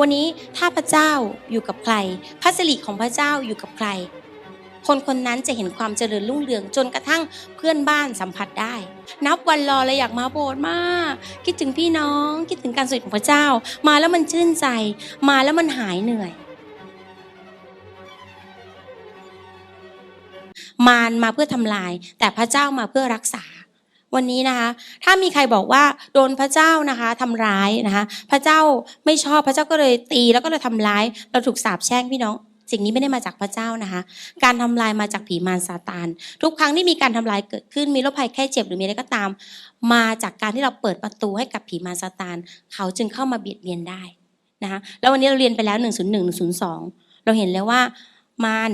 วันนี้ถ้าพระเจ้าอยู่กับใคร พระสิริของพระเจ้าอยู่กับใคร คนคนนั้นจะเห็นความเจริญรุ่งเรืองจนกระทั่งเพื่อนบ้านสัมผัสได้ นับวันรอเลยอยากมาโบสถ์มาก คิดถึงพี่น้องคิดถึงการสริของพระเจ้า มาแล้วมันชื่นใจ มาแล้วมันหายเหนื่อย มารมาเพื่อทำลาย แต่พระเจ้ามาเพื่อรักษา วันนี้นะคะ ถ้ามีใครบอกว่าโดนพระเจ้านะคะทำร้ายนะคะ พระเจ้าไม่ชอบพระเจ้าก็เลยตีแล้วก็เลยทำร้าย เราถูกสาปแช่งพี่น้อง สิ่งนี้ไม่ได้มาจากพระเจ้านะคะ การทำลายมาจากผีมารซาตาน ทุกครั้งที่มีการทำลายเกิดขึ้นมีโรคภัยแค่เจ็บหรือมีอะไรก็ตาม มาจากการที่เราเปิดประตูให้กับผีมารซาตาน เขาจึงเข้ามาเบียดเบียนได้นะคะแล้ววันนี้เราเรียนไปแล้ว 101 102 เราเห็นแล้วว่ามาร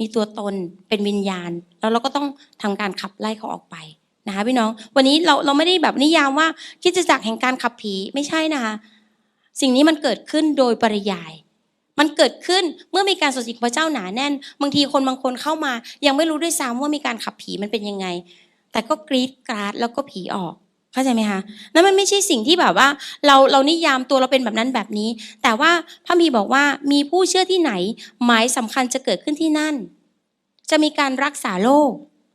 มีตัวตนเป็นวิญญาณ แล้วเราก็ต้องทำการขับไล่เขาออกไป นะคะพี่น้องวันนี้เราเราไม่ได้แบบนิยามว่าคิดจะจักรแห่งการขับผีไม่ใช่นะคะสิ่งนี้มันเกิดขึ้นโดยปริยาย มันเกิดขึ้นเมื่อมีการสดสิของพระเจ้าหนาแน่น บางทีคนบางคนเข้ามา ยังไม่รู้ด้วยซ้ำว่ามีการขับผีมันเป็นยังไง แต่ก็กรีดกราดแล้วก็ผีออกเข้าใจไหมคะนั่นมันไม่ใช่สิ่งที่แบบว่า เราเรานิยามตัวเราเป็นแบบนั้นแบบนี้ แต่ว่าพระมีบอกว่ามีผู้เชื่อที่ไหน หมายสำคัญจะเกิดขึ้นที่นั่น จะมีการรักษาโรค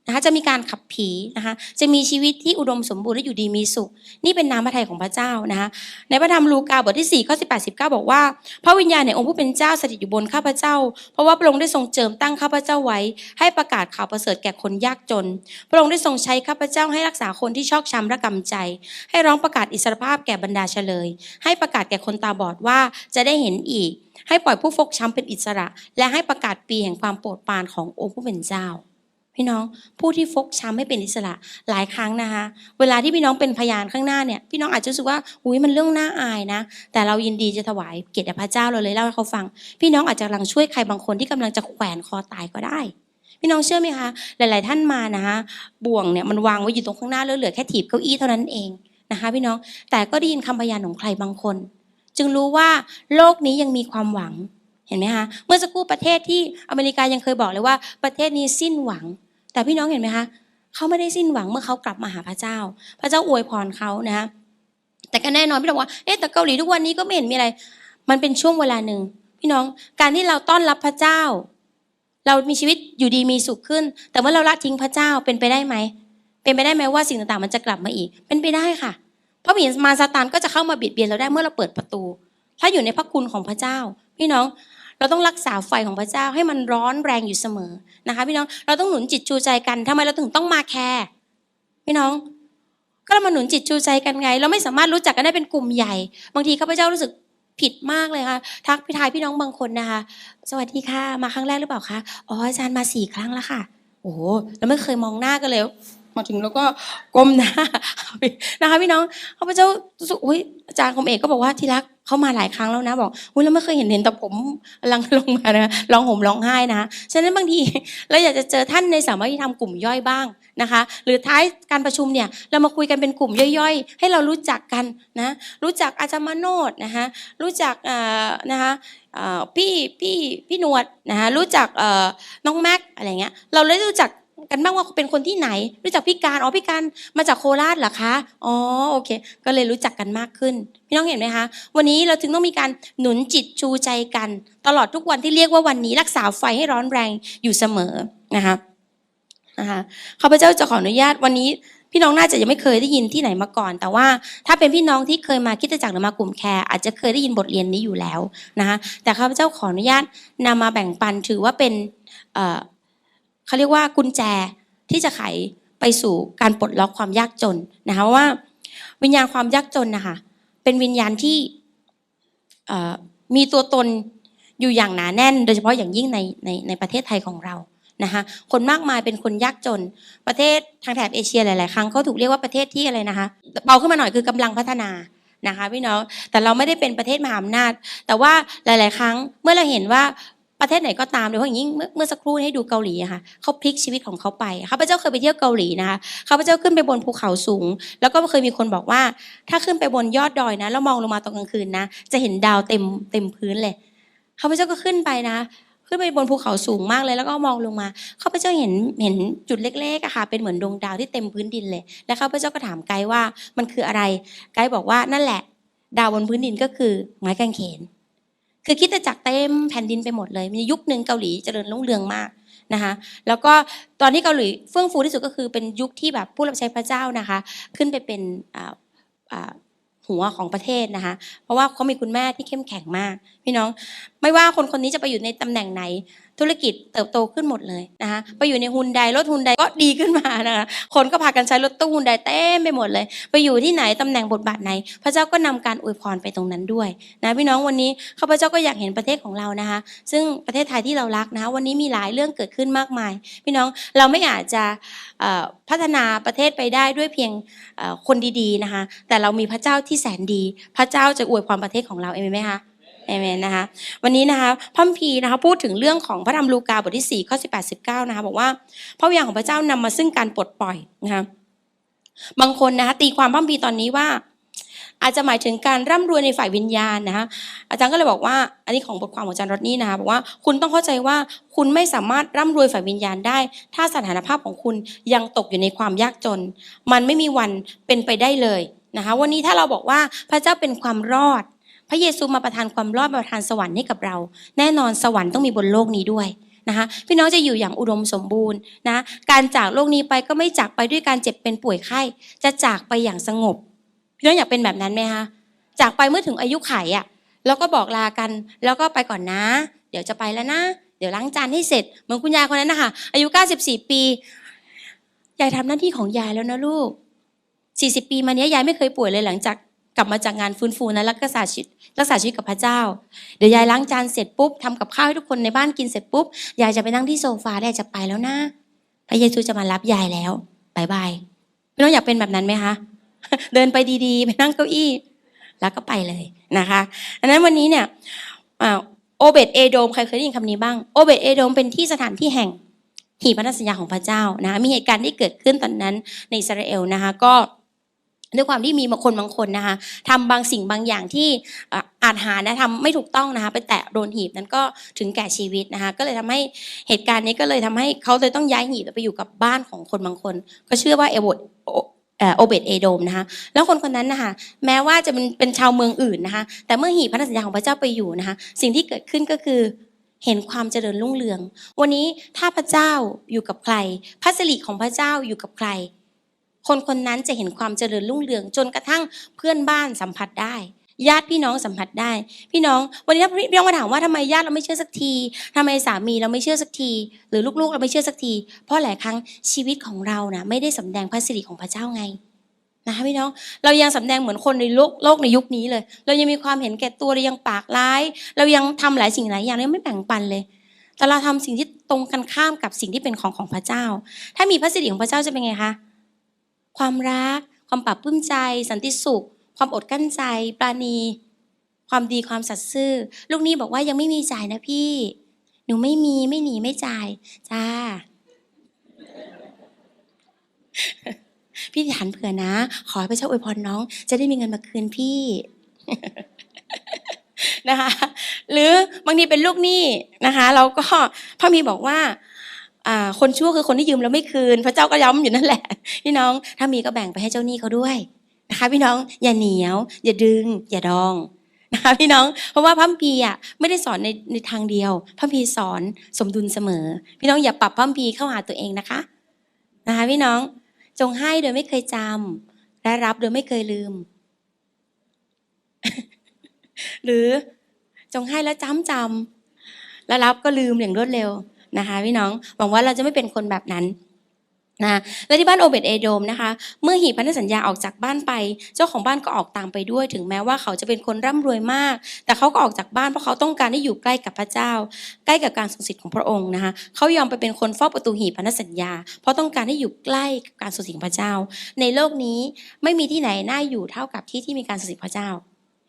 นะคะจะมีการขับผีนะคะจะมีชีวิตที่อุดมสมบูรณ์และอยู่ดีมีสุข นี่เป็นน้ำพระทัยของพระเจ้านะคะในพระธรรมลูกาบทที่4ข้อ18 19บอกว่าพระวิญญาณในองค์ผู้เป็นเจ้าสถิตอยู่บนข้าพเจ้า เพราะว่าพระองค์ได้ทรงเจิมตั้งข้าพเจ้าไว้ ให้ประกาศข่าวประเสริฐแก่คนยากจน พระองค์ได้ทรงใช้ข้าพเจ้าให้รักษาคนที่ชอกช้ำระกำใจ ให้ร้องประกาศอิสรภาพแก่บรรดาเฉลย ให้ประกาศแก่คนตาบอดว่าจะได้เห็นอีก ให้ปล่อยผู้ฟกช้ำเป็นอิสระ และให้ประกาศปีแห่งความโปรดปรานขององค์ผู้เป็นเจ้า พี่น้องผู้ที่ฟกช้ำให้เป็นอิสระหลายครั้งนะคะ เวลาที่พี่น้องเป็นพยานข้างหน้าเนี่ยพี่น้องอาจจะรู้สึกว่าอุ้ยมันเรื่องน่าอายนะ แต่เรายินดีจะถวายเกียรติพระเจ้าเราเลยเล่าให้เขาฟัง พี่น้องอาจจะกำลังช่วยใครบางคนที่กำลังจะแขวนคอตายก็ได้ พี่น้องเชื่อไหมคะ หลาย ๆ ท่านมานะคะบ่วงเนี่ยมันวางไว้อยู่ตรงข้างหน้าแล้วเหลือแค่ถีบเก้าอี้เท่านั้นเองนะคะ พี่น้องแต่ก็ได้ยินคำพยานของใครบางคน จึงรู้ว่าโลกนี้ยังมีความหวังเห็นไหมคะเมื่อสักครู่ประเทศที่อเมริกายังเคยบอกเลยว่าประเทศนี้สิ้นหวัง แต่พี่น้องเห็นไหมคะเขาไม่ได้สิ้นหวังเมื่อเขากลับมาหาพระเจ้า พระเจ้าอวยพรเขานะคะแต่ก็แน่นอนพี่น้องว่าเอ๊ะแต่เกาหลีทุกวันนี้ก็ไม่เห็นมีอะไร มันเป็นช่วงเวลาหนึ่งพี่น้องการที่เราต้อนรับพระเจ้า เรามีชีวิตอยู่ดีมีสุขขึ้น แต่เมื่อเราละทิ้งพระเจ้าเป็นไปได้ไหมเป็นไปได้ไหมว่าสิ่งต่างๆ มันจะกลับมาอีก เป็นไปได้ค่ะ เพราะมีมารซาตานก็จะเข้ามาบียดเบียนเราได้เมื่อเราเปิดประตู ถ้าอยู่ในพระคุณของพระเจ้า พี่น้อง เราต้องรักษาไฟของพระเจ้าให้มันร้อนแรงอยู่เสมอนะคะพี่น้องเราต้องหนุนจิตจูใจกันทำไมเราถึงต้องมาแคร์พี่น้องก็เรามาหนุนจิตจูใจกันไง เราไม่สามารถรู้จักกันได้เป็นกลุ่มใหญ่ บางทีข้าพเจ้ารู้สึกผิดมากเลยค่ะทักพี่ทายพี่น้องบางคนนะคะ สวัสดีค่ะ มาครั้งแรกหรือเปล่าคะอ๋ออาจารย์มาสี่ครั้งแล้วค่ะ โอ้โหแล้วไม่เคยมองหน้ากันเลย มาถึงแล้วก็ก้มหน้านะคะพี่น้องข้าพเจ้ารู้สึกอุ้ยอาจารย์คมเอกก็บอกว่าที่รักเขามาหลายครั้งแล้วนะ บอกอุ้ยแล้วไม่เคยเห็นเห็นแต่ผมลังลงมานะร้องห่มร้องไห้นะฉะนั้นบางทีเราอยากจะเจอท่านในสามัคคีธรรมกลุ่มย่อยบ้างนะคะ หรือท้ายการประชุมเนี่ยเรามาคุยกันเป็นกลุ่มย่อยๆ ให้เรารู้จักกันนะรู้จักอาจารย์มโนดนะคะรู้จักนะคะพี่พี่พี่นวดนะคะรู้จักน้องแม็กอะไรเงี้ยเราเลยรู้จัก กันบ้างว่าเป็นคนที่ไหน รู้จักพี่การอ๋อพี่การมาจากโคราชเหรอคะอ๋อโอเค ก็เลยรู้จักกันมากขึ้นพี่น้องเห็นไหมคะวันนี้เราถึงต้องมีการหนุนจิตชูใจกัน ตลอดทุกวันที่เรียกว่าวันนี้รักษาไฟให้ร้อนแรงอยู่เสมอนะคะนะคะข้าพเจ้าจะขออนุญาตวันนี้พี่น้องน่าจะยังไม่เคยได้ยินที่ไหนมาก่อน แต่ว่าถ้าเป็นพี่น้องที่เคยมาคิดจักรหรือมากลุ่มแคร์อาจจะเคยได้ยินบทเรียนนี้อยู่แล้วนะคะแต่ข้าพเจ้าขออนุญาตนำมาแบ่งปันถือว่าเป็น เขาเรียกว่ากุญแจที่จะไขไปสู่การปลดล็อกความยากจนนะคะว่า วิญญาณความยากจนนะคะเป็นวิญญาณที่มีตัวตนอยู่อย่างหนาแน่น โดยเฉพาะอย่างยิ่งในในในประเทศไทยของเรานะคะคนมากมายเป็นคนยากจน ประเทศทางแถบเอเชียหลาย ๆ ครั้งเขาถูกเรียกว่าประเทศที่อะไรนะคะเบาขึ้นมาหน่อยคือกำลังพัฒนานะคะพี่น้องแต่เราไม่ได้เป็นประเทศมหาอำนาจ แต่ว่าหลาย ๆ ครั้งเมื่อเราเห็นว่า ประเทศไหนก็ตามโดยเฉพาะอย่างยิ่งเมื่อสักครู่ให้ดูเกาหลีค่ะเขาพลิกชีวิตของเขาไปข้าพเจ้าเคยไปเที่ยวเกาหลีนะคะข้าพเจ้าขึ้นไปบนภูเขาสูง แล้วก็เคยมีคนบอกว่า ถ้าขึ้นไปบนยอดดอยนะแล้วมองลงมาตอนกลางคืนนะ จะเห็นดาวเต็มเต็มพื้นเลยข้าพเจ้าก็ขึ้นไปนะขึ้นไปบนภูเขาสูงมากเลยแล้วก็มองลงมาข้าพเจ้าเห็นเห็นจุดเล็กๆอะค่ะเป็นเหมือนดวงดาวที่เต็มพื้นดินเลย แล้วข้าพเจ้าก็ถามไกด์ว่ามันคืออะไร ไกด์บอกว่านั่นแหละ ดาวบนพื้นดินก็คือไม้กางเขน คือคิดจะจักรเต็มแผ่นดินไปหมดเลย มียุคหนึ่งเกาหลีเจริญรุ่งเรืองมากนะคะแล้วก็ตอนที่เกาหลีเฟื่องฟูที่สุดก็คือเป็นยุคที่แบบผู้รับใช้พระเจ้านะคะ ขึ้นไปเป็นหัวของประเทศนะคะ เพราะว่าเขามีคุณแม่ที่เข้มแข็งมาก พี่น้องไม่ว่าคนคนนี้จะไปอยู่ในตำแหน่งไหน ธุรกิจเติบโตขึ้นหมดเลยนะคะไปอยู่ในฮุนไดรถฮุนไดก็ดีขึ้นมานะคะคนก็พากันใช้รถตู้ฮุนไดเต็มไปหมดเลย ไปอยู่ที่ไหนตำแหน่งบทบาทไหน พระเจ้าก็นำการอวยพรไปตรงนั้นด้วยนะพี่น้องวันนี้ข้าพเจ้าก็อยากเห็นประเทศของเรานะคะ ซึ่งประเทศไทยที่เรารักนะคะวันนี้มีหลายเรื่องเกิดขึ้นมากมาย พี่น้องเราไม่อาจจะพัฒนาประเทศไปได้ด้วยเพียงคนดีๆนะคะแต่เรามีพระเจ้าที่แสนดี พระเจ้าจะอวยพรประเทศของเราเอเมนไหมคะ เอเมนนะคะวันนี้นะคะพระคัมภีนะคะพูดถึงเรื่องของพระธรรมลูกาบทที่4ข้อ18 19นะคะบอกว่าพระวิญญาณของพระเจ้านำมาซึ่งการปลดปล่อยนะคะบางคนนะคะตีความพระคัมภีร์ตอนนี้ว่า อาจจะหมายถึงการร่ำรวยในฝ่ายวิญญาณนะคะอาจารย์ก็เลยบอกว่า อันนี้ของบทความของอาจารย์รถนี่นะคะบอกว่าคุณต้องเข้าใจว่าคุณไม่สามารถร่ำรวยฝ่ายวิญญาณได้ ถ้าสถานภาพของคุณยังตกอยู่ในความยากจน มันไม่มีวันเป็นไปได้เลยนะคะวันนี้ถ้าเราบอกว่าพระเจ้าเป็นความรอด พระเยซูมาประทานความรอดมาประทานสวรรค์ให้กับเรา แน่นอนสวรรค์ต้องมีบนโลกนี้ด้วยนะคะพี่น้องจะอยู่อย่างอุดมสมบูรณ์นะการจากโลกนี้ไปก็ไม่จากไปด้วยการเจ็บเป็นป่วยไข้จะจากไปอย่างสงบ พี่น้องอยากเป็นแบบนั้นไหมคะจากไปเมื่อถึงอายุไขอะแล้วก็บอกลากันแล้วก็ไปก่อนนะ เดี๋ยวจะไปแล้วนะ เดี๋ยวล้างจานให้เสร็จเหมือนคุณยายคนนั้นนะคะอายุ 94 ปียายทำหน้าที่ของยายแล้วนะลูก 40 ปีมาเนี้ยยายไม่เคยป่วยเลยหลังจาก กลับมาจากงานฟื้นฟูนะรักษาชีวิตรักษาชีวิตกับพระเจ้า เดี๋ยวยายล้างจานเสร็จปุ๊บทำกับข้าวให้ทุกคนในบ้านกินเสร็จปุ๊บยายจะไปนั่งที่โซฟาแล้วจะไปแล้วนะพระเยซูจะมารับยายแล้วบายบายพี่น้องอยากเป็นแบบนั้นไหมคะเดินไปดีๆ ไปนั่งเก้าอี้ แล้วก็ไปเลยนะคะอันนั้นวันนี้เนี่ยโอเบตเอโดมใครเคยได้ยินคำนี้บ้างโอเบตเอโดมเป็นที่สถานที่แห่งหีบพันธสัญญาของพระเจ้านะคะมีเหตุการณ์ที่เกิดขึ้นตอนนั้นในอิสราเอลนะคะก็ ด้วยความที่มีบางคนบางคนนะคะทำบางสิ่งบางอย่างที่อาจหานะทำไม่ถูกต้องนะคะ ไปแตะโดนหีบนั้นก็ถึงแก่ชีวิตนะคะ ก็เลยทำให้เหตุการณ์นี้ก็เลยทำให้เขาเลยต้องย้ายหีบไปอยู่กับบ้านของคนบางคน ก็เชื่อว่าเอโบดโอเบตเอโดมนะคะแล้วคนคนนั้นนะคะแม้ว่าจะเป็นเป็นชาวเมืองอื่นนะคะแต่เมื่อหีบพันธสัญญาของพระเจ้าไปอยู่นะคะสิ่งที่เกิดขึ้นก็คือเห็นความเจริญรุ่งเรือง วันนี้ถ้าพระเจ้าอยู่กับใครพระสิริของพระเจ้าอยู่กับใคร คนคนนั้นจะเห็นความเจริญรุ่งเรืองจนกระทั่งเพื่อนบ้านสัมผัสได้ญาติพี่น้องสัมผัสได้ พี่น้อง วันนี้ถ้าพี่น้องมาถามว่าทำไมญาติเราไม่เชื่อสักทีทำไมสามีเราไม่เชื่อสักที หรือลูกๆ เราไม่เชื่อสักที เพราะหลายครั้งชีวิตของเรานะไม่ได้สำแดงพระสิริของพระเจ้าไงนะคะพี่น้องเรายังสำแดงเหมือนคนในโลกโลกในยุคนี้เลย เรายังมีความเห็นแก่ตัวเรายังปากร้าย เรายังทำหลายสิ่งหลายอย่างเรายไม่แบ่งปันเลย แต่เราทำสิ่งที่ตรงกันข้ามกับสิ่งที่เป็นของของพระเจ้า ถ้ามีพระสิริของพระเจ้าจะเป็นไงคะ ความรัก ความปรับปลื้มใจ สันติสุข ความอดกั้นใจ ปราณี ความดีความสัตย์ซื่อ ลูกหนี้บอกว่ายังไม่มีจ่ายนะพี่ หนูไม่มีไม่หนีไม่จ่าย จ้า พี่ฐานเผื่อนะ ขอให้พระเจ้าอวยพรน้อง จะได้มีเงินมาคืนพี่นะคะหรือบางทีเป็นลูกหนี้นะคะ เราก็พ่อมีบอกว่า คนชั่วคือคนที่ยืมแล้วไม่คืน พระเจ้าก็ย้ำอยู่นั่นแหละ พี่น้องถ้ามีก็แบ่งไปให้เจ้าหนี้เขาด้วยนะคะพี่น้องอย่าเหนียว อย่าดึง อย่าดองนะคะพี่น้องเพราะว่าพระคัมภีร์อะไม่ได้สอนในในทางเดียวพระคัมภีร์สอนสมดุลเสมอ พี่น้องอย่าปรับพระคัมภีร์เข้าหาตัวเองนะคะนะคะพี่น้องจงให้โดยไม่เคยจำและรับโดยไม่เคยลืม หรือจงให้แล้วจำจำแล้วรับก็ลืมอย่างรวดเร็ว นะคะพี่น้องหวังว่าเราจะไม่เป็นคนแบบนั้นนะและที่บ้านโอเบตเอโดมนะคะ เมื่อหีบพันธสัญญาออกจากบ้านไป เจ้าของบ้านก็ออกตามไปด้วย ถึงแม้ว่าเขาจะเป็นคนร่ำรวยมาก แต่เขาก็ออกจากบ้านเพราะเขาต้องการได้อยู่ใกล้กับพระเจ้า ใกล้กับการทรงสิทธิ์ของพระองค์นะคะเขายอมไปเป็นคนเฝ้าประตูหีบพันธสัญญา เพราะต้องการให้อยู่ใกล้กับการทรงสิทธิ์ของพระเจ้า ในโลกนี้ไม่มีที่ไหนน่าอยู่เท่ากับที่ที่มีการทรงสิทธิ์พระเจ้า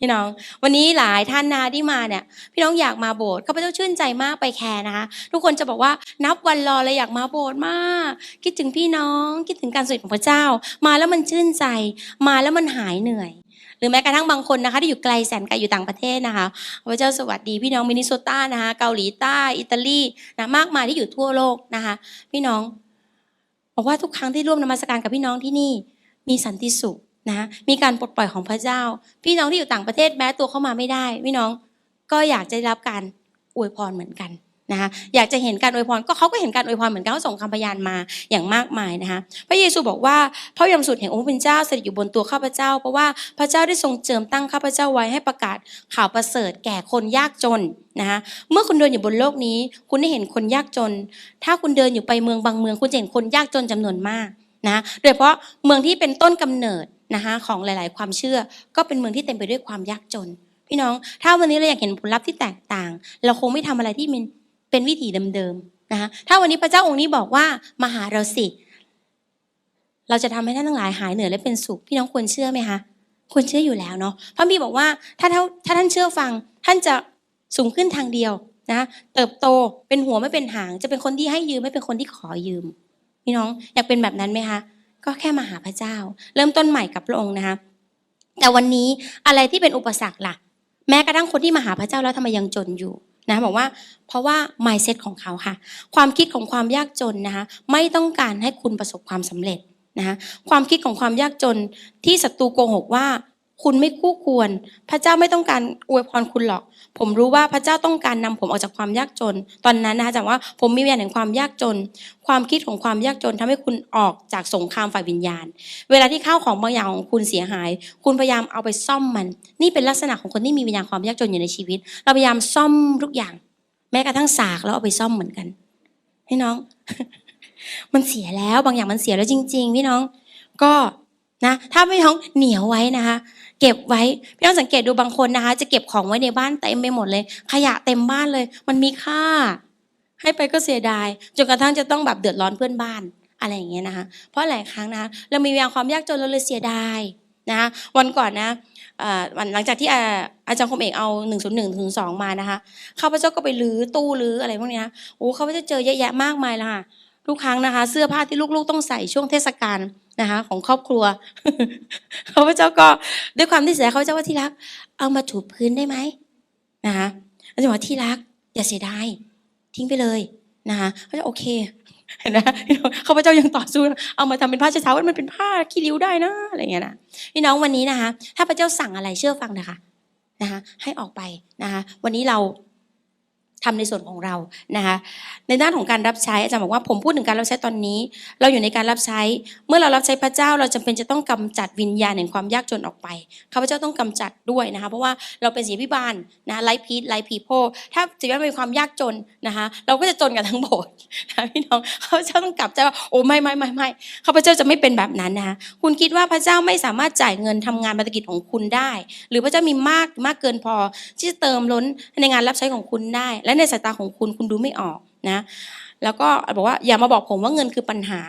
พี่น้อง วันนี้หลายท่านนาที่มาเนี่ย พี่น้องอยากมาโบสถ์ข้าพเจ้าชื่นใจมากไปแคร์นะคะ ทุกคนจะบอกว่านับวันรอเลยอยากมาโบสถ์มาก คิดถึงพี่น้อง คิดถึงการสวยของพระเจ้า มาแล้วมันชื่นใจ มาแล้วมันหายเหนื่อย หรือแม้กระทั่งบางคนนะคะ ที่อยู่ไกลแสนไกลอยู่ต่างประเทศนะคะพระเจ้าสวัสดีพี่น้องมินนิโซตานะคะเกาหลีใต้อิตาลีนะมากมายที่อยู่ทั่วโลกนะคะ พี่น้องบอกว่าทุกครั้งที่ร่วมนมัสการกับพี่น้องที่นี่ มีสันติสุข นะมีการปลดปล่อยของพระเจ้า พี่น้องที่อยู่ต่างประเทศแม้ตัวเข้ามาไม่ได้พี่น้องก็อยากจะได้รับการอวยพรเหมือนกันนะคะอยากจะเห็นการอวยพรก็เขาก็เห็นการอวยพรเหมือนกันเขาส่งคำพยานมาอย่างมากมายนะคะพระเยซูบอกว่าพระยมสุดแห่งองค์พระเจ้าเสด็จอยู่บนตัวข้าพเจ้า เพราะว่าพระเจ้าได้ทรงเจิมตั้งข้าพเจ้าไว้ให้ประกาศข่าวประเสริฐแก่คนยากจนนะคะเมื่อคุณเดินอยู่บนโลกนี้ คุณได้เห็นคนยากจน ถ้าคุณเดินอยู่ไปเมืองบางเมือง คุณจะเห็นคนยากจนจำนวนมาก นะโดยเฉพาะเมืองที่เป็นต้นกำเนิดนะคะของหลาย ๆ ความเชื่อ ก็เป็นเมืองที่เต็มไปด้วยความยากจน พี่น้อง ถ้าวันนี้เราอยากเห็นผลลัพธ์ที่แตกต่าง เราคงไม่ทำอะไรที่มันเป็นวิถีเดิม ๆ นะคะถ้าวันนี้พระเจ้าองค์นี้บอกว่ามาหาเราสิ เราจะทำให้ท่านทั้งหลายหายเหนื่อยและเป็นสุข พี่น้องควรเชื่อไหมคะควรเชื่ออยู่แล้วเนาะพระบีบอกว่าถ้าถ้าท่านเชื่อฟัง ท่านจะสูงขึ้นทางเดียวนะเติบโตเป็นหัวไม่เป็นหาง จะเป็นคนที่ให้ยืมไม่เป็นคนที่ขอยืม พี่น้องอยากเป็นแบบนั้นไหมคะก็แค่มาหาพระเจ้า เริ่มต้นใหม่กับพระองค์นะคะแต่วันนี้อะไรที่เป็นอุปสรรคล่ะ แม้กระทั่งคนที่มาหาพระเจ้าแล้วทำไมยังจนอยู่นะบอกว่าเพราะว่า mindset ของเขาค่ะ ความคิดของความยากจนนะคะไม่ต้องการให้คุณประสบความสำเร็จนะคะความคิดของความยากจนที่ศัตรูโกหกว่า คุณไม่คู่ควร พระเจ้าไม่ต้องการอวยพรคุณหรอก ผมรู้ว่าพระเจ้าต้องการนำผมออกจากความยากจน ตอนนั้นนะคะจากว่าผมมีวิญญาณแห่งความยากจน ความคิดของความยากจนทำให้คุณออกจากสงครามฝ่ายวิญญาณ เวลาที่ข้าวของบางอย่างของคุณเสียหาย คุณพยายามเอาไปซ่อมมัน นี่เป็นลักษณะของคนที่มีวิญญาณความยากจนอยู่ในชีวิต เราพยายามซ่อมทุกอย่าง แม้กระทั่งสากแล้วเอาไปซ่อมเหมือนกันพี่น้อง มันเสียแล้วบางอย่างมันเสียแล้วจริง ๆ พี่น้อง ก็ นะถ้าพี่น้องเหนียวไว้นะคะ เก็บไว้พี่น้องสังเกตดูบางคนนะคะ จะเก็บของไว้ในบ้านเต็มไปหมดเลย ขยะเต็มบ้านเลย มันมีค่า ให้ไปก็เสียดายจนกระทั่งจะต้องแบบเดือดร้อนเพื่อนบ้านอะไรอย่างเงี้ยนะคะเพราะหลายครั้งนะเรามีวิญญาณความยากจนเราเลยเสียดายนะคะวันก่อนนะวันหลังจากที่อาจารย์คมเอกเอา1 0 1ถึง2มานะคะข้าพเจ้าก็ไปรื้อตู้รื้ออะไรพวกเนี้ยโอ้ข้าพเจ้าเจอเยอะแยะมากมายเลยค่ะ ทุกครั้งนะคะ เสื้อผ้าที่ลูกๆ ต้องใส่ช่วงเทศกาลนะคะ ของครอบครัวข้าพเจ้าก็ด้วยความที่เสียข้าพเจ้าว่าที่รัก เอามาถูพื้นได้ไหมนะคะอาจารย์บอกว่าที่รักอย่าเสียดายทิ้งไปเลยนะคะเขาจะโอเคเห็นไหมข้าพเจ้ายังต่อสู้เอามาทำเป็นผ้าเช็ดเท้าว่ามันเป็นผ้าขี้ริ้วได้นะอะไรอย่างเงี้ยนะพี่น้องวันนี้นะคะ ถ้าพระเจ้าสั่งอะไรเชื่อฟังนะคะนะคะ ให้ออกไปนะคะ วันนี้เรา ทำในส่วนของเรานะคะในด้านของการรับใช้อาจารย์บอกว่าผมพูดถึงการรับใช้ตอนนี้ เราอยู่ในการรับใช้ เมื่อเรารับใช้พระเจ้าเราจำเป็นจะต้องกำจัดวิญญาณแห่งความยากจนออกไปข้าพเจ้าต้องกำจัดด้วยนะคะเพราะว่าเราเป็นศิพิบาลนะไลฟ์พีทไลฟ์พีโพถ้าศิษย์พิบาลมีความยากจนนะคะเราก็จะจนกันทั้งโบสถ์นะพี่น้องข้าพเจ้าต้องกลับใจว่าโอ้ไม่ไม่ไม่ไม่ข้าพเจ้าจะไม่เป็นแบบนั้นนะคะคุณคิดว่าพระเจ้าไม่สามารถจ่ายเงินทำงานภารกิจของคุณได้ หรือพระเจ้ามีมากมากเกินพอที่จะเติมล้นในงานรับใช้ของคุณได้และในสายตาของคุณคุณดูไม่ออกนะแล้วก็บอกว่าอย่ามาบอกผมว่าเงินคือปัญหา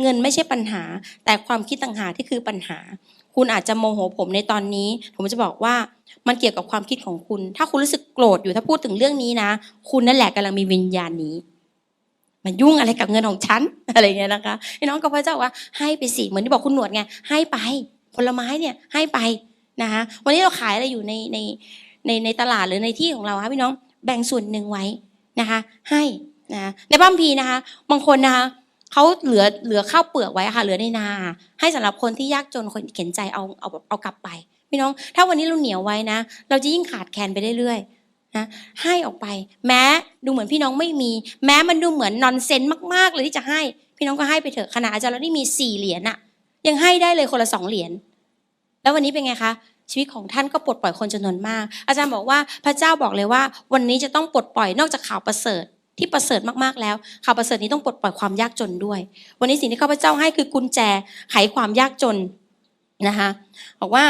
เงินไม่ใช่ปัญหา แต่ความคิดต่างหากที่คือปัญหา คุณอาจจะโมโหผมในตอนนี้ ผมจะบอกว่ามันเกี่ยวกับความคิดของคุณ ถ้าคุณรู้สึกโกรธอยู่ถ้าพูดถึงเรื่องนี้นะ คุณนั่นแหละกำลังมีวิญญาณนี้ มันยุ่งอะไรกับเงินของฉันอะไรเงี้ยนะคะพี่น้องกับพระเจ้าว่าให้ไปสิเหมือนที่บอกคุณหนวดไงให้ไปผลไม้เนี่ยให้ไปนะคะวันนี้เราขายอะไรอยู่ในในในในตลาดหรือในที่ของเราคะพี่น้อง แบ่งส่วนหนึ่งไว้นะคะ ให้นะในบ้านพีนะคะ บางคนนะคะเขาเหลือเหลือข้าวเปลือกไว้ค่ะ เหลือในนา ให้สำหรับคนที่ยากจนคนเข็นใจเอาเอาเอากลับไปพี่น้อง ถ้าวันนี้เราเหนียวไว้นะ เราจะยิ่งขาดแคลนไปเรื่อยๆนะให้ออกไป แม้ดูเหมือนพี่น้องไม่มี แม้มันดูเหมือนนอนเซนมากๆเลยที่จะให้ พี่น้องก็ให้ไปเถอะขนาดอาจารย์เราได้มีสี่เหรียญอะยังให้ได้เลยคนละสองเหรียญแล้ววันนี้เป็นไงคะ ชีวิตของท่านก็ปลดปล่อยคนจำนวนมาก อาจารย์บอกว่าพระเจ้าบอกเลยว่า วันนี้จะต้องปลดปล่อยนอกจากข่าวประเสริฐที่ประเสริฐมากๆแล้ว ข่าวประเสริฐนี้ต้องปลดปล่อยความยากจนด้วย วันนี้สิ่งที่ข้าพเจ้าให้คือกุญแจไขความยากจนนะคะบอกว่า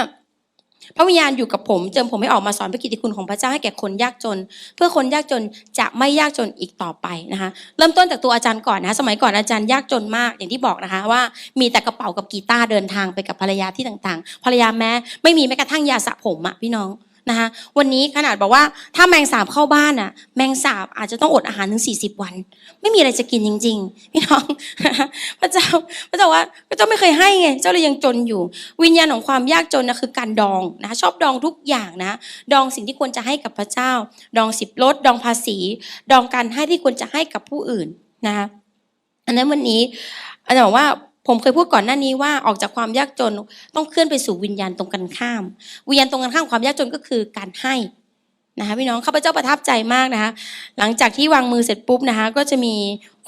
พระวิญญาณอยู่กับผม เจิมผมให้ออกมาสอนพระกิตติคุณของพระเจ้าให้แก่คนยากจน เพื่อคนยากจนจะไม่ยากจนอีกต่อไปนะคะ เริ่มต้นจากตัวอาจารย์ก่อนนะคะสมัยก่อนอาจารย์ยากจนมากอย่างที่บอกนะคะว่ามีแต่กระเป๋ากับกีตาร์เดินทางไปกับภรรยาที่ต่างๆ ภรรยาแม้ไม่มีแม้กระทั่งยาสระผมอะพี่น้อง นะคะวันนี้ขนาดบอกว่าถ้าแมงสาบเข้าบ้านอะแมงสาบอาจจะต้องอดอาหารถึง 40 วัน ไม่มีอะไรจะกินจริง ๆ พี่น้องพระเจ้าพระเจ้าว่าพระเจ้าไม่เคยให้ไงเจ้าเลยยังจนอยู่ วิญญาณของความยากจนนะคือการดองนะชอบดองทุกอย่างนะ ดองสิ่งที่ควรจะให้กับพระเจ้า ดองสิบลดดองภาษี ดองการให้ที่ควรจะให้กับผู้อื่นนะคะอันนั้นวันนี้อาจารย์บอกว่า ผมเคยพูดก่อนหน้านี้ว่าออกจากความยากจนต้องเคลื่อนไปสู่วิญญาณตรงกันข้าม วิญญาณตรงกันข้ามความยากจนก็คือการให้ นะคะพี่น้องข้าพเจ้าประทับใจมากนะคะ หลังจากที่วางมือเสร็จปุ๊บนะคะ ก็จะมี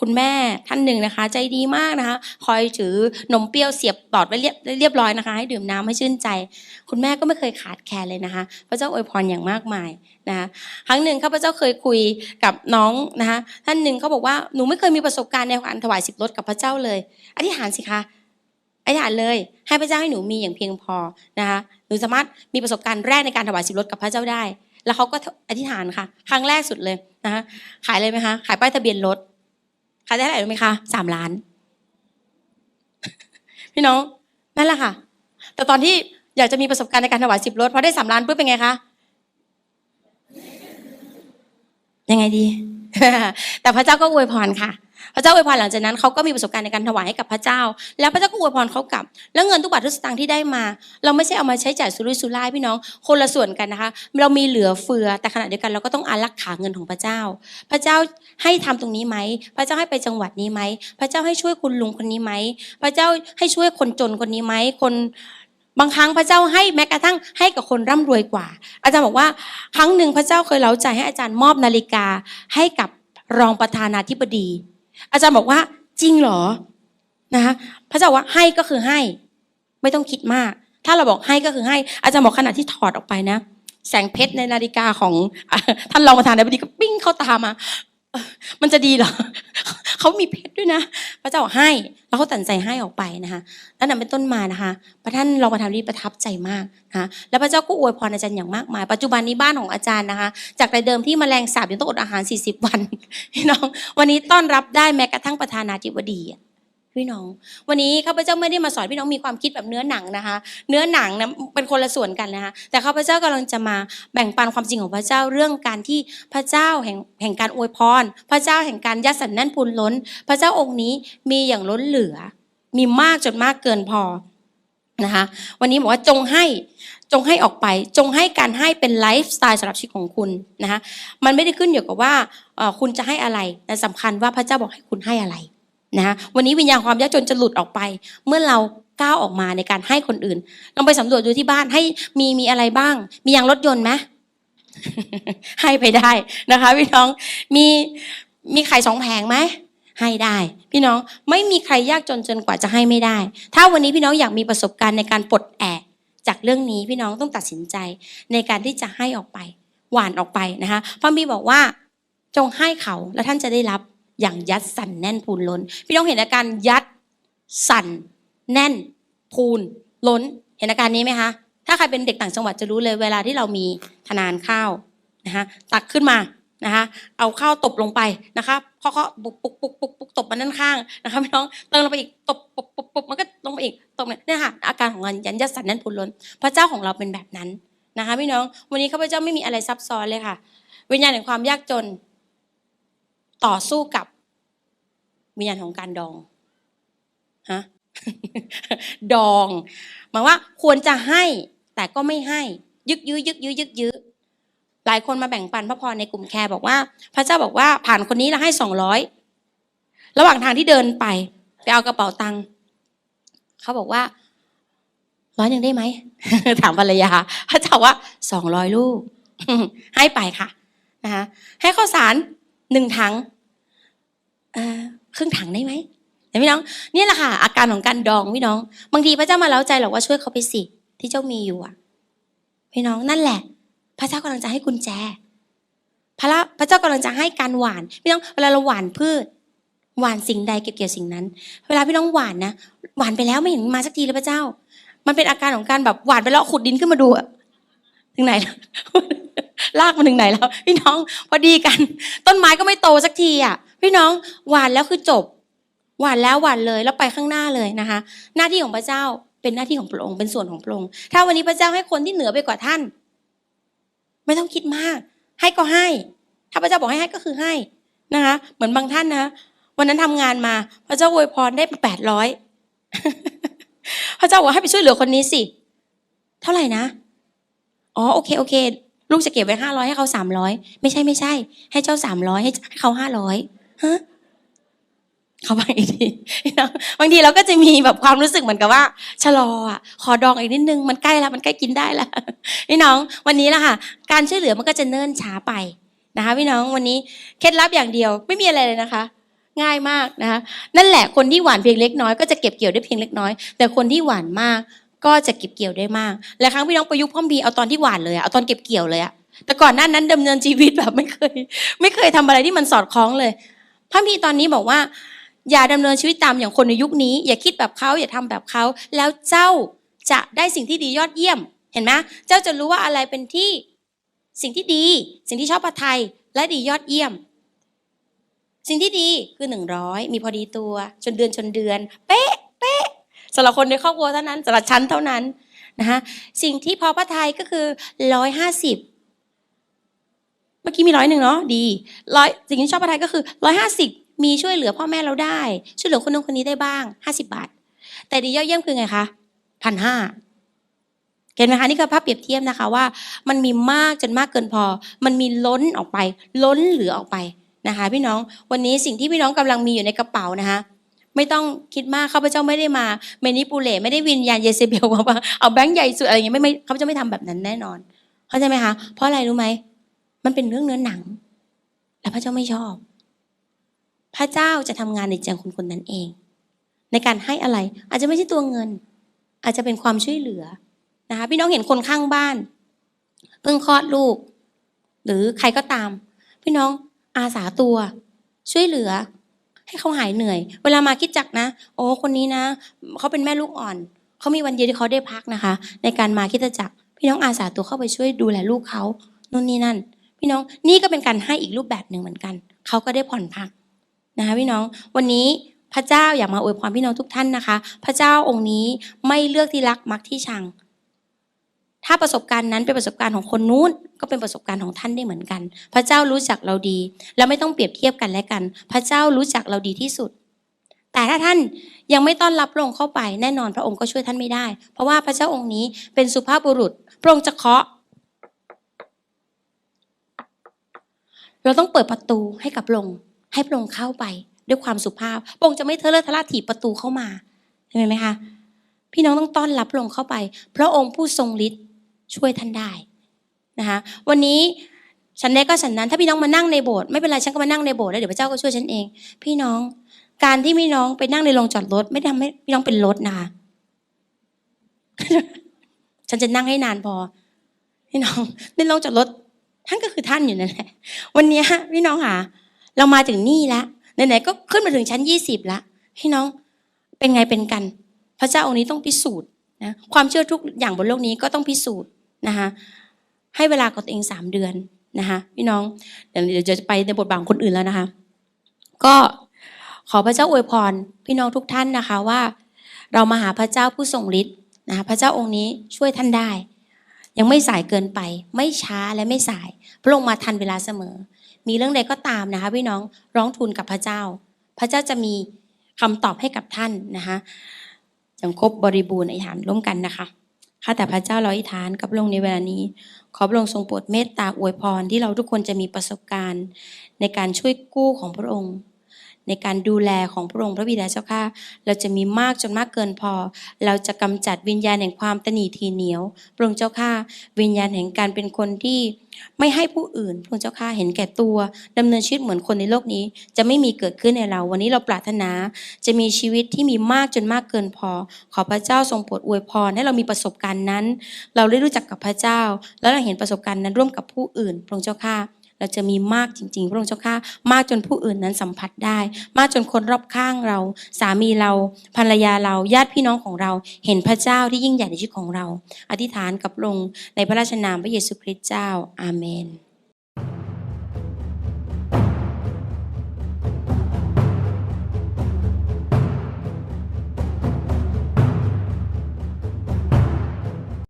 คุณแม่ท่านหนึ่งนะคะ ใจดีมากนะคะ คอยถือนมเปรี้ยวเสียบปอดไว้เรียบเรียบร้อยนะคะ ให้ดื่มน้ำให้ชื่นใจ คุณแม่ก็ไม่เคยขาดแคลนเลยนะคะ พระเจ้าอวยพรอย่างมากมายนะคะครั้งหนึ่งข้าพเจ้าเคยคุยกับน้องนะคะ ท่านหนึ่งเขาบอกว่าหนูไม่เคยมีประสบการณ์ในการถวายสิบรถกับพระเจ้าเลยอธิษฐานสิคะอธิษฐานเลยให้พระเจ้าให้หนูมีอย่างเพียงพอนะคะหนูสามารถมีประสบการณ์แรกในการถวายสิบรถกับพระเจ้าได้ แล้วเขาก็อธิษฐานค่ะ ครั้งแรกสุดเลยนะคะขายเลยไหมคะขายป้ายทะเบียนรถขายได้เท่าไหร่รู้ไหมคะสามล้าน พี่น้องนั่นแหละค่ะ แต่ตอนที่อยากจะมีประสบการณ์ในการถวายสิบรถพอได้สามล้านปุ๊บเป็นไงคะยังไงดี แต่พระเจ้าก็อวยพรค่ะ พระเจ้าอวยพรหลังจากนั้นเขาก็มีประสบการณ์ในการถวายให้กับพระเจ้า แล้วพระเจ้าก็อวยพรเขากลับ แล้วเงินทุกบาททุกสตางค์ที่ได้มา เราไม่ใช่เอามาใช้จ่ายสุรุ่ยสุร่ายพี่น้องคนละส่วนกันนะคะ เรามีเหลือเฟือแต่ขณะเดียวกันเราก็ต้องอารักขาเงินของพระเจ้า พระเจ้าให้ทำตรงนี้ไหมพระเจ้าให้ไปจังหวัดนี้ไหมพระเจ้าให้ช่วยคุณลุงคนนี้ไหมพระเจ้าให้ช่วยคนจนคนนี้ไหมคนบางครั้งพระเจ้าให้แม้กระทั่งให้กับคนร่ำรวยกว่า อาจารย์บอกว่า ครั้งหนึ่งพระเจ้าเคยเล้าใจให้อาจารย์มอบนาฬิกาให้กับรองประธานาธิบดี อาจารย์บอกว่า จริงเหรอนะคะพระเจ้าว่าให้ก็คือให้ ไม่ต้องคิดมาก ถ้าเราบอกให้ก็คือให้ อาจารย์บอกขณะที่ถอดออกไปนะ แสงเพชรในนาฬิกาของท่านรองประธานในบดีก็ปิ้งเข้าตามา มันจะดีเหรอเขามีเพชรด้วยนะ พระเจ้าให้ แล้วเขาตัดสินใจให้ออกไปนะคะตั้งแต่เป็นต้นมานะคะ พระท่านรองประธานดีประทับใจมากนะคะแล้วพระเจ้าก็อวยพรอาจารย์อย่างมากมาย ปัจจุบันนี้บ้านของอาจารย์นะคะ จากแต่เดิมที่มแมลงสาบยังต้องอดอาหาร 40 วันพี่น้อง วันนี้ต้อนรับได้แม้กระทั่งประธานาธิบดี พี่น้อง วันนี้ข้าพเจ้าไม่ได้มาสอนพี่น้องมีความคิดแบบเนื้อหนังนะคะ เนื้อหนังนะเป็นคนละส่วนกันนะคะแต่ข้าพเจ้ากำลังจะมาแบ่งปันความจริงของพระเจ้าเรื่องการที่พระเจ้าแห่งแห่งการอวยพร พระเจ้าแห่งการยัดสันแน่นพูนล้น พระเจ้าองค์นี้มีอย่างล้นเหลือ มีมากจนมากเกินพอนะคะวันนี้บอกว่าจงให้จงให้ออกไป จงให้การให้เป็นไลฟ์สไตล์สำหรับชีวิตของคุณนะคะมันไม่ได้ขึ้นอยู่กับว่าคุณจะให้อะไรแต่สำคัญว่าพระเจ้าบอกให้คุณให้อะไร นะคะวันนี้วิญญาณความยากจนจะหลุดออกไป เมื่อเราก้าวออกมาในการให้คนอื่นลองไปสำรวจดูที่บ้านให้มีมีอะไรบ้าง มียางรถยนต์ไหมให้ไปได้นะคะ พี่น้องมีมีไข่สองแผงไหมให้ได้ พี่น้องไม่มีใครยากจนจนกว่าจะให้ไม่ได้ ถ้าวันนี้พี่น้องอยากมีประสบการณ์ในการปลดแอกจากเรื่องนี้พี่น้องต้องตัดสินใจในการที่จะให้ออกไป หวานออกไปนะคะพระบีบอกว่าจงให้เขาแล้วท่านจะได้รับ อย่างยัดสั่นแน่นพูนล้น พี่น้องเห็นอาการยัดสั่นแน่นพูนล้น เห็นอาการนี้ไหมคะ ถ้าใครเป็นเด็กต่างจังหวัดจะรู้เลยเวลาที่เรามีทนานข้าวนะคะตักขึ้นมานะคะเอาข้าวตบลงไปนะคะเคาะเคาะปุกปุกปุกปุกปุกตบมันด้านข้างนะคะพี่น้องเติมลงไปอีกตบปุกปุกปุกมันก็ลงไปอีกตบเนี่ยนี่ค่ะอาการของการยันยัดสันนั้นพูนล้น พระเจ้าของเราเป็นแบบนั้นนะคะพี่น้องวันนี้ข้าพเจ้าไม่มีอะไรซับซ้อนเลยค่ะ วิญญาณแห่งความยากจน ต่อสู้กับวิญญาณของการดองฮะดองหมายว่าควรจะให้แต่ก็ไม่ให้ ยึกยื้อยึกยื้อยึกยื้อหลายคนมาแบ่งปันพระพรในกลุ่มแคร์บอกว่า พระเจ้าบอกว่าผ่านคนนี้แล้วให้สองร้อยระหว่างทางที่เดินไป ไปเอากระเป๋าตังค์เขาบอกว่าร้อยหนึ่งได้ไหมถามภรรยาพระเจ้าว่าสองร้อยลูกให้ไปค่ะนะคะให้ข้าวสาร หนึ่งถังเครึ่งถังได้ไหมเห็นพี่น้องนี่แหละค่ะ อาการของการดองพี่น้อง บางทีพระเจ้ามาเล้าใจหรอกว่าช่วยเขาไปสิ ที่เจ้ามีอยู่อะ พี่น้องนั่นแหละ พระเจ้ากำลังจะให้กุญแจ พระพระเจ้ากำลังจะให้การหวานพี่น้องเวลาเราหวานพืช หวานสิ่งใดเก็บเกี่ยวสิ่งนั้น เวลาพี่น้องหวานนะหวานไปแล้วไม่เห็นมาสักทีเลยพระเจ้า มันเป็นอาการของการแบบหวานไปแล้วขุดดินขึ้นมาดูอะถึงไหน ลากมาถึงไหนแล้ว พี่น้องพอดีกัน ต้นไม้ก็ไม่โตสักทีอะ พี่น้องหวานแล้วคือจบ หวานแล้วหวานเลยแล้วไปข้างหน้าเลยนะคะ หน้าที่ของพระเจ้าเป็นหน้าที่ของพระองค์เป็นส่วนของพระองค์ถ้าวันนี้พระเจ้าให้คนที่เหนือไปกว่าท่าน ไม่ต้องคิดมาก ให้ก็ให้ ถ้าพระเจ้าบอกให้ให้ก็คือให้นะคะ เหมือนบางท่านนะวันนั้นทำงานมา พระเจ้าอวยพรได้แปดร้อยพระเจ้าบอกให้ไปช่วยเหลือคนนี้สิ เท่าไหร่นะ อ๋อโอเคโอเค ลูกจะเก็บไว้ห้าร้อยให้เขาสามร้อยไม่ใช่ไม่ใช่ ให้เจ้าสามร้อยให้เขาห้าร้อยฮะเขาฟังอีกทีพี่น้องบางทีเราก็จะมีแบบความรู้สึกเหมือนกับว่าชะลออะขอดองอีกนิดนึงมันใกล้แล้วมันใกล้กินได้แล้วพี่น้องวันนี้ละค่ะ การช่วยเหลือมันก็จะเนิ่นช้าไปนะคะพี่น้องวันนี้เคล็ดลับอย่างเดียวไม่มีอะไรเลยนะคะ ง่ายมากนะคะนั่นแหละคนที่หวานเพียงเล็กน้อยก็จะเก็บเกี่ยวได้เพียงเล็กน้อย แต่คนที่หวานมาก ก็จะเก็บเกี่ยวได้มากและครั้งพี่น้องประยุกต์พ่อมีเอาตอนที่หวานเลยอะเอาตอนเก็บเกี่ยวเลยอะแต่ก่อนหน้านั้นดำเนินชีวิตแบบไม่เคย ไม่เคยทำอะไรที่มันสอดคล้องเลยพระพีตอนนี้บอกว่า อย่าดำเนินชีวิตตามอย่างคนในยุคนี้ อย่าคิดแบบเขาอย่าทำแบบเขาแล้วเจ้าจะได้สิ่งที่ดียอดเยี่ยม เห็นไหมเจ้าจะรู้ว่าอะไรเป็นที่สิ่งที่ดี สิ่งที่ชอบพระทยและดียอดเยี่ยม สิ่งที่ดีคือหนึ่งร้อยมีพอดีตัว จนเดือนชนเดือน เป๊ะเป๊ะ สำหรับคนในครอบครัวเท่านั้นสำหรับฉันเท่านั้นนะคะสิ่งที่พอพระทัยก็คือร้อยห้าสิบเมื่อกี้มีร้อยหนึ่งเนาะดีร้อยสิ่งที่ชอบพระทัยก็คือร้อยห้าสิบมีช่วยเหลือพ่อแม่เราได้ ช่วยเหลือคนนู้นคนนี้ได้บ้างห้าสิบบาท แต่ดียอดเยี่ยมคือไงคะพันห้าเห็นไหมคะนี่คือภาพเปรียบเทียบนะคะว่า มันมีมากจนมากเกินพอ มันมีล้นออกไป ล้นเหลือออกไปนะคะ พี่น้องวันนี้สิ่งที่พี่น้องกำลังมีอยู่ในกระเป๋านะคะ ไม่ต้องคิดมากข้าพเจ้าไม่ได้มาเมนิปูเลไม่ได้วิญญาณเยเซเบลมาว่าเอาแบงค์ใหญ่สุดอะไรอย่างเงี้ยไม่ไม่ข้าพเจ้าไม่ทำแบบนั้นแน่นอน เข้าใจไหมคะเพราะอะไรรู้ไหมมันเป็นเรื่องเนื้อหนัง และพระเจ้าไม่ชอบ พระเจ้าจะทำงานในใจคนคนนั้นเอง ในการให้อะไร อาจจะไม่ใช่ตัวเงิน อาจจะเป็นความช่วยเหลือนะคะพี่น้องเห็นคนข้างบ้าน เพิ่งคลอดลูก หรือใครก็ตาม พี่น้องอาสาตัวช่วยเหลือ ให้เขาหายเหนื่อย เวลามาคิดจักนะ โอ้คนนี้นะเขาเป็นแม่ลูกอ่อนเขามีวันเดียวที่เขาได้พักนะคะ ในการมาคิดจักพี่น้องอาสาตัวเข้าไปช่วยดูแลลูกเขานู่นนี่นั่น พี่น้องนี่ก็เป็นการให้อีกรูปแบบหนึ่งเหมือนกันเขาก็ได้ผ่อนพักนะคะพี่น้องวันนี้พระเจ้าอยากมาอวยพรพี่น้องทุกท่านนะคะ พระเจ้าองค์นี้ไม่เลือกที่รักมักที่ชัง ถ้าประสบการณ์นั้นเป็นประสบการณ์ของคนนู้นก็เป็นประสบการณ์ของท่านได้เหมือนกัน พระเจ้ารู้จักเราดีและไม่ต้องเปรียบเทียบกันและกัน พระเจ้ารู้จักเราดีที่สุด แต่ถ้าท่านยังไม่ต้อนรับพระองค์เข้าไปแน่นอนพระองค์ก็ช่วยท่านไม่ได้ เพราะว่าพระเจ้าองค์นี้เป็นสุภาพบุรุษ พระองค์จะเคาะ เราต้องเปิดประตูให้กับพระองค์ให้พระองค์เข้าไป ด้วยความสุภาพพระองค์จะไม่เทเลทะล่าถีประตูเข้ามาเห็นไหมคะพี่น้องต้องต้อนรับพระองค์เข้าไป พระองค์ผู้ทรงฤทธิ์ ช่วยท่านได้นะคะวันนี้ฉันได้ก็ฉันนั้น ถ้าพี่น้องมานั่งในโบสถ์ไม่เป็นไรฉันก็มานั่งในโบสถ์แล้วเดี๋ยวพระเจ้าก็ช่วยฉันเอง พี่น้องการที่พี่น้องไปนั่งในโรงจอดรถ ไม่ได้ทำให้พี่น้องเป็นรถนะคะฉันจะนั่งให้นานพอ พี่น้องในโรงจอดรถท่านก็คือท่านอยู่นั่นแหละวันนี้พี่น้องค่ะเรามาถึงนี่แล้วไหนๆก็ขึ้นมาถึงชั้นยี่สิบละพี่น้องเป็นไงเป็นกัน พระเจ้าองค์นี้ต้องพิสูจน์นะความเชื่อทุกอย่างบนโลกนี้ก็ต้องพิสูจน์ นะคะให้เวลากับตัวเองสามเดือนนะคะพี่น้องเดี๋ยวจะไปในบทบาทของคนอื่นแล้วนะคะก็ขอพระเจ้าอวยพรพี่น้องทุกท่านนะคะว่า เรามาหาพระเจ้าผู้ทรงฤทธิ์นะคะพระเจ้าองค์นี้ช่วยท่านได้ ยังไม่สายเกินไป ไม่ช้าและไม่สาย พระองค์มาทันเวลาเสมอ มีเรื่องใดก็ตามนะคะพี่น้องร้องทูลกับพระเจ้า พระเจ้าจะมีคำตอบให้กับท่านนะคะอย่างครบบริบูรณ์อธิษฐานร่วมกันนะคะ ข้าแต่พระเจ้าเราอธิษฐานกับพระองค์ในเวลานี้ ขอพระองค์ทรงโปรดเมตตาอวยพรที่เราทุกคนจะมีประสบการณ์ ในการช่วยกู้ของพระองค์ ในการดูแลของพระองค์พระบิดาเจ้าข้าเราจะมีมากจนมากเกินพอ เราจะกำจัดวิญญาณแห่งความตนีทีเหนียว พระองค์เจ้าข้าวิญญาณแห่งการเป็นคนที่ไม่ให้ผู้อื่นพระองค์เจ้าข้าเห็นแก่ตัวดำเนินชีวิตเหมือนคนในโลกนี้ จะไม่มีเกิดขึ้นในเรา วันนี้เราปรารถนาจะมีชีวิตที่มีมากจนมากเกินพอ ขอพระเจ้าทรงโปรดอวยพรให้เรามีประสบการณ์นั้น เราได้รู้จักกับพระเจ้า แล้วเราเห็นประสบการณ์นั้นร่วมกับผู้อื่นพระองค์เจ้าข้า เราจะมีมากจริง ๆ พระองค์เจ้าข้ามากจนผู้อื่นนั้นสัมผัสได้ มากจนคนรอบข้างเรา สามีเราภรรยาเราญาติพี่น้องของเรา เห็นพระเจ้าที่ยิ่งใหญ่ในชีวิตของเรา อธิษฐานกับพระองค์ในพระราชนามพระเยซูคริสต์เจ้าอาเมน